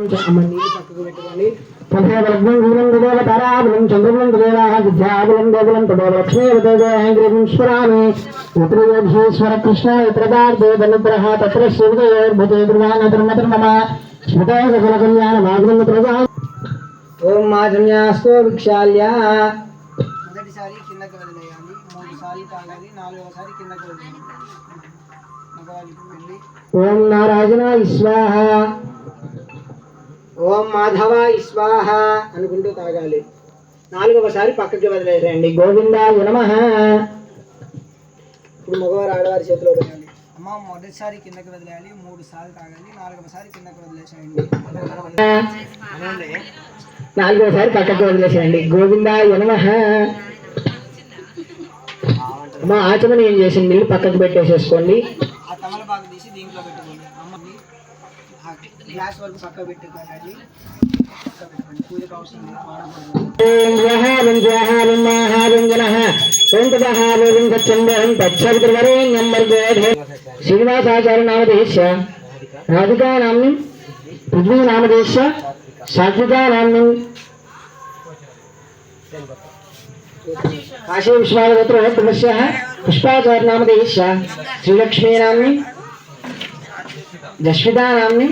అమ్మ నీళ్ళు పక్కకు పెట్టుకోండి తథేవలగ్నం వీరం తదేవ తారాబలం చంద్రబలం తదేవ విద్యాబలం దేవలం తదేవ లక్ష్మీవతేంద్రియం స్మరామి ఉత్తరయోధీశ్వర కృష్ణ ఉత్తరదార్థే ధనుగ్రహ తత్ర శివదయోర్భుతే ధ్రువానధర్మధర్ మమ స్మృతే సకల కళ్యాణ మాధురం ప్రజా ఓం మా జన్యాస్తో విక్షాల్య మొదటిసారి కిందకి వదిలేయాలి మూడు సార్లు తాగాలి నాలుగవసారి కిందకి వదిలేయాలి మగవాళ్ళకి వెళ్ళి ఓం నారాయణ స్వాహ ఓం మాధవ స్వాహ అనుకుంటూ తాగాలి. నాలుగవసారి పక్కకి వదిలేసేయండి. గోవిందాయ నమ. ఇప్పుడు మగవారు ఆడవారి చేతిలో పెట్టండి అమ్మ మొదటిసారి కిందకి వదిలేయాలి మూడు సార్లు తాగాలి నాలుగవసారి కిందకి వదిలేసేయండి. నాలుగవసారి పక్కకి వదిలేసేయండి. గోవిందాయ నమ. అమ్మ ఆచమని ఏం చేసింది? పక్కకు పెట్టేసేసుకోండి. తమలపాకు తీసి దీంట్లో పెట్టుకోండి అమ్మని ఆ గ్లాస్ వరకు పక్క పెట్టుకోవాలి పక్క పెట్టుకోండి పూజకు అవసరం पुष्पाचार नाम देश श्रीलक्ष्मी नामनी जस्विता नामनी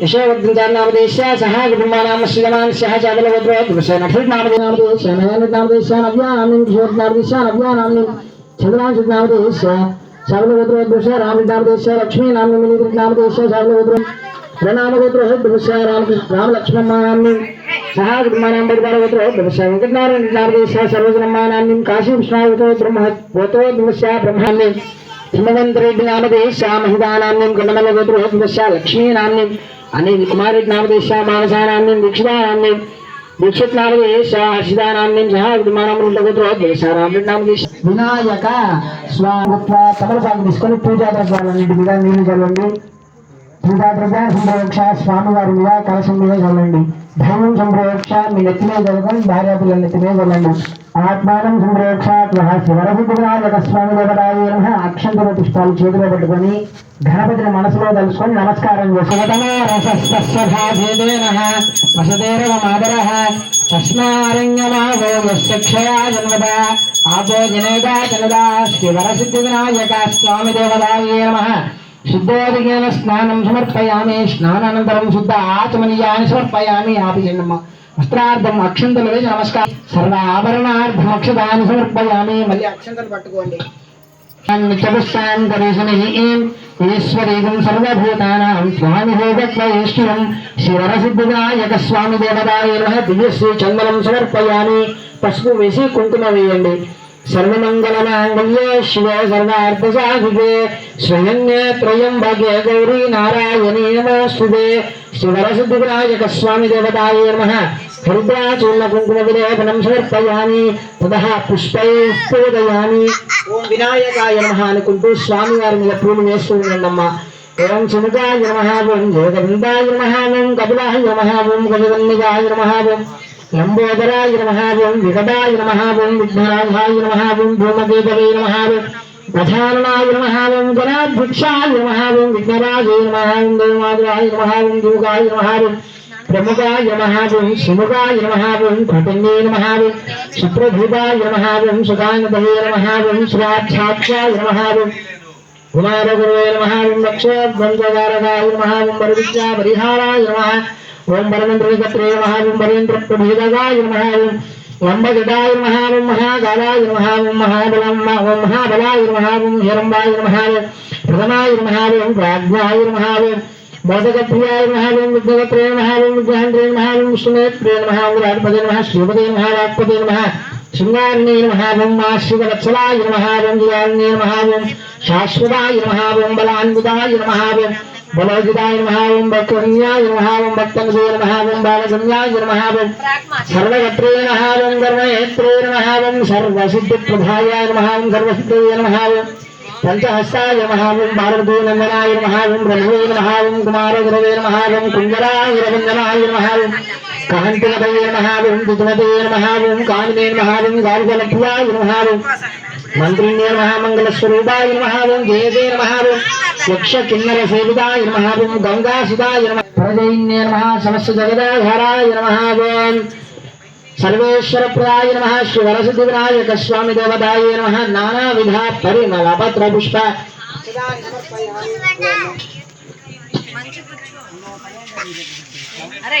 यशोवर्धन नाम देश सह कुटुंबा नाम श्रीमान सह चादलवद्वयद्वश नठित नाम देश नाम देश नयनित नाम देश नव्या नामनी किशोर नाम देश नव्या नामनी नाम देश चादलवद्वयद्वश राम नाम देश लक्ष्मी नाम मिलित नाम देश चादलवद्वय प्रणाम गोत्र है राम राम लक्ष्मण नामनी సహ కుటుంబానాం బడిపారగోత్రోద్భుష వెంకటనారాయణ నారదేశ సర్వజనమానామ్ని కాశీ విశ్వనాథతో బ్రహ్మ పోతో బ్రహ్మశ బ్రహ్మాన్ని హిమవంతరెడ్డి నామదేశ మహిదానామ్యం గుండమల్ల గోత్రోద్భుష లక్ష్మీ నామ్యం అనేది కుమారెడ్డి నామదేశ మానసానాన్ని దీక్షితానాన్ని దీక్షిత్ నామదేశ హర్షిదానాన్ని సహా విమానం గోత్రోద్భుష రామరెడ్డి నామదేశ వినాయక స్వాగత్వ తమలపాకు తీసుకొని పూజా ద్రవ్యాలన్నింటి మీద నీళ్ళు చల్లండి పూజా ద్రవ్యాన్ని సంప్రోక్ష స్వామివారి మీద కలశం మీద చల్లండి ధర్మం సంప్రోక్ష మీ నెత్తి మీద చల్లుకొని భార్య పిల్లల నెత్తి మీద చల్లండి ఆత్మానం సంప్రోక్ష శివరసిద్ధిరాజక స్వామి దేవతాయ అక్షంతర పుష్పాలు చేతిలో పెట్టుకొని గణపతిని మనసులో తలుసుకొని నమస్కారం చేసేదేన మాదర తస్మారణ్యమాగో యక్షయా జన్మద జనేదా జనదా స్వామి దేవతాయ శుద్ధోదకేన స్నానం సమర్పయామి స్నానానంతరం శుద్ధ ఆచమనీయాన్ని సమర్పయామి ఆపయండమ్మ వస్త్రార్థం అక్షంతలు వేసి నమస్కారం. సర్వ ఆభరణార్థం అక్షతాన్ని సమర్పయామి. మళ్ళీ అక్షంతలు పట్టుకోండి. నిత్యపుష్పాంతరేశనీం సర్వభూతానాం. స్వామి భోగత్వయేశ్వరం శ్రీవరసిద్ధినాయక స్వామి దేవతాయ నమః. దివ్యశ్రీ చందనం సమర్పయామి. పసుపు వేసి కుంకుమ వేయండి. సర్వమంగళమాంగళ్యే శివే సర్వార్థసాధికే స్వయన్యే త్రయంబకే గౌరీ నారాయణీ నమోస్తుతే శివరసిద్ధివినాయక స్వామి దేవతాయ నమః హరిద్రాచూర్ణ కుంకుమ విలేపనం సమర్పయామి తదః పుష్పై పూజయామి ఓం వినాయకాయ నమః అనుకుంటూ స్వామి వారి మీద పూలు వేస్తూ ఉండండమ్మా ఓం సుముఖాయ నమః ఓం జగదండాయ నమః ఓం కపిలాయ నమః ఓం గజగన్నికాయ నమః ఓం లంబోదరాయ నమః ఓం వికటాయ నమః ఓం విఘ్నరాజాయ నమః ఓం భూమదేవే నమః ఓం ప్రధానాయ నమః ఓం గణాధ్యక్షాయ నమః ఓం విఘ్నరాజాయ నమః ఓం దేవాదురాయ నమః ఓం దూగాయ నమః ఓం ప్రముఖాయ నమః ఓం సుముఖాయ నమః ఓం ప్రపన్నే నమః ఓం సుప్రభూతాయ నమః ఓం సుగానదయే నమః ఓం కుమారగురువే నమః ఓం లక్ష్మీద్వంద్వగారకాయ నమః వరవిద్యా పరిహారాయ మహా ఓం పరమంత్రగత్రే నమః ఓం పర్యంత్ర ప్రభేదగాయ నమః ఓం లంబగదాయ నమః ఓం మహాకాలాయ నమః ఓం మహాబలం ఓం మహాబలాయ నమః ఓం హిరంబాయ నమః ప్రథమాయ నమః ఓం ప్రాజ్ఞాయ నమః ఓం మోదకప్రియాయ నమః ఓం విఘ్నగత్రే నమః ఓం విఘ్నహంత్రే నమః ఓం విష్ణునేత్రే నమః ఓం రాజపదే మహా శ్రీపదే నమః రాజపదే నమః శృంగార్ణే నమః ఓం ఆశ్రితవత్సలాయ నమః ఓం శాశ్వతాయ నమః బలాన్వితాయ నమః బలోజితాయ నమః ఓం భక్తన్యాయ నమః ఓం భక్తంజే నమః ఓం బాలగమ్యాయ నమః సర్వగత్రే నమః ఓం గర్వనేత్రే నమః ఓం సర్వసిద్ధిప్రభాయ నమః ఓం పంచహస్తాయ నమః ఓం నందనాయ నమః బ్రహ్మే నమః కుమారగురవే కుంజరాయ రవంజనాయ కామినే మంత్రిణ్యే మహామంగళ స్వరూపాయ నమః ఓం జయదే నమః యక్ష కిన్నర సేవితాయ నమః ఓం గంగాసుదాయ ప్రజైన్యే మహా నమః సమస్త జగదాధారాయ నమః సర్వేశ్వర ప్రదాయ నమ శ్రీ వరసిద్ధి వినాయక స్వామి దేవదాయ నమ నానా విధ పరిమళ పత్ర పుష్ప అరే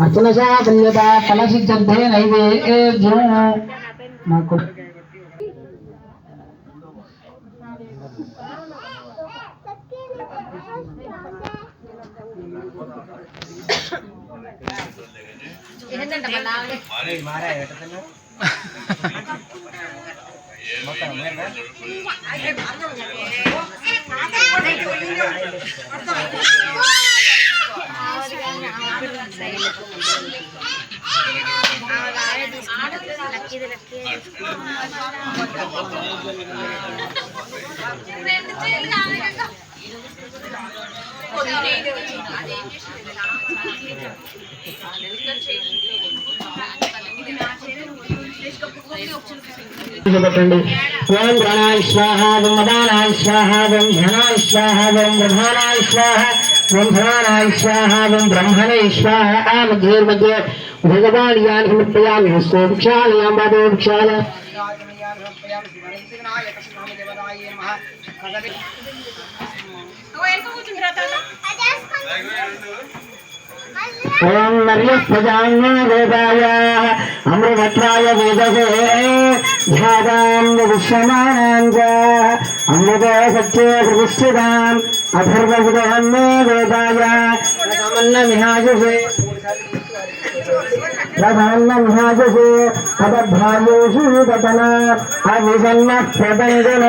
అర్చనసా కల్యత ఫలసిద్ధే నైవేద్యం నాకు ఏంటంటే మా ఓం గణాయ స్వాహ ఓం మదానాయ స్వాహ ఓం ధనాయ స్వాహ ఓం ప్రధానాయ స్వాహ ब्रह्माणाईश्वाहावं ब्रह्मणैश्वाः आमध्येर्मध्ये भगवान् यान् समर्पयामि हस्तोभिक्षालयां पादोभिक्षाल ओम नर्यः प्रजान्या वेदायाः अमृतत्राय वेदसे ध्यादां विश्वमानाञ्जाः अन्नदे सत्ये प्रतिष्ठिताम् अथर्वविदहन्मे वेदाय प्रधान्नमिहायुषे प्रधान्नमिहायुषे तदभायोषु ततन अभिसन्नः प्रदङ्गन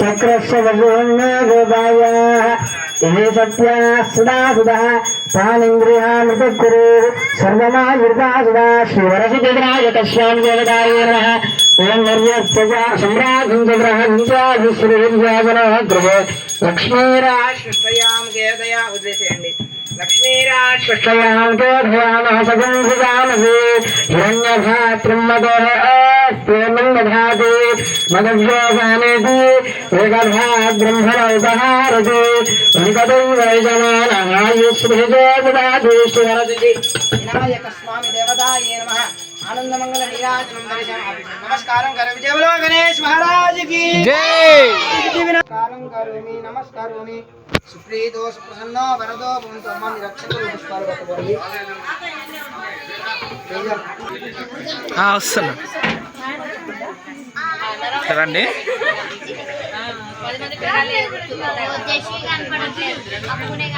चक्रस्य ओम निर्यप्रजा सम्राजं च ग्रहं च विश्वविद्याजनः गृहे लक्ष्मीराज సృష్టయాం గేదయా వదిలేసేయండి లక్ష్మీరాజ్ सृष्टयां तोधयामः सगन्धिजानसि हिरण्यभात्रं मदः पूर्णं दधाति मदव्योगानेति एकधा ब्रह्मण उपहारति निकटैव यजमानः ददाति వినాయక స్వామి దేవతాయ నమః ఆనందమంగళ నీరాజనం దర్శనం నమస్కారం కర విజయలో గణేష్ మహారాజ్కి జై! నమస్కారం కరోమి నమస్కారోమి. సుప్రీతో సుప్రసన్నో వరదో భవంతు. అమ్మ మీ రక్షకులు పుష్పాలు పట్టుకోండి. వస్తున్నా.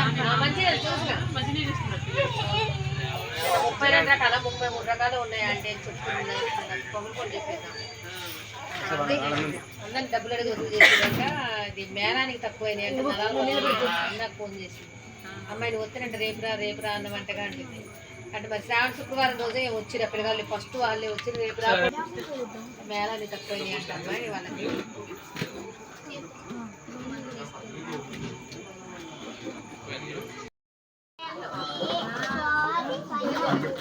పిల్లలు మంచిగా ముప్పై రెండు రకాల? ముప్పై మూడు రకాలు ఉన్నాయి అంటే చుట్టూ చెప్పేద్దాం. అందరిని డబ్బులు అడిగి వసూలు చేసేదాక ఇది మేళానికి తక్కువైనాయి అంటే నాకు ఫోన్ చేసి. అమ్మాయిని వస్తానంటే రేపురా రేపురా అన్న వంటగా అంటుంది అంటే మరి శ్రావణ శుక్రవారం రోజే వచ్చిన పిల్లగాళ్ళు. ఫస్ట్ వాళ్ళే వచ్చి రేపురా మేళానికి తక్కువైనాయి అంటే అమ్మాయి వాళ్ళకి.